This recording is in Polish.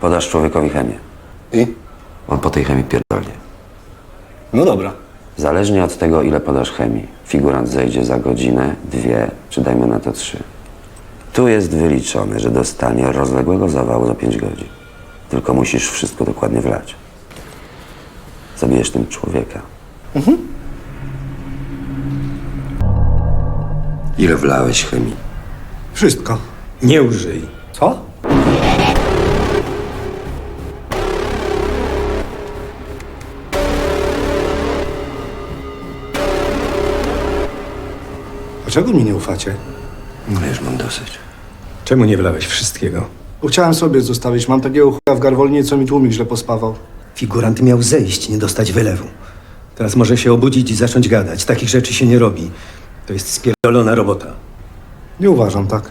Podasz człowiekowi chemię. I? On po tej chemii pierdolnie. No dobra. Zależnie od tego, ile podasz chemii, figurant zejdzie za godzinę, dwie, czy dajmy na to trzy. Tu jest wyliczone, że dostanie rozległego zawału za pięć godzin. Tylko musisz wszystko dokładnie wlać. Zabijesz tym człowieka. Ile wlałeś chemii? Wszystko. Nie użyj. Co? Dlaczego mi nie ufacie? No już mam dosyć. Czemu nie wlałeś wszystkiego? Bo chciałem sobie zostawić. Mam takiego chuja w garwolnie, co mi tłumik źle pospawał. Figurant miał zejść, nie dostać wylewu. Teraz może się obudzić i zacząć gadać. Takich rzeczy się nie robi. To jest spierdolona robota. Nie uważam tak.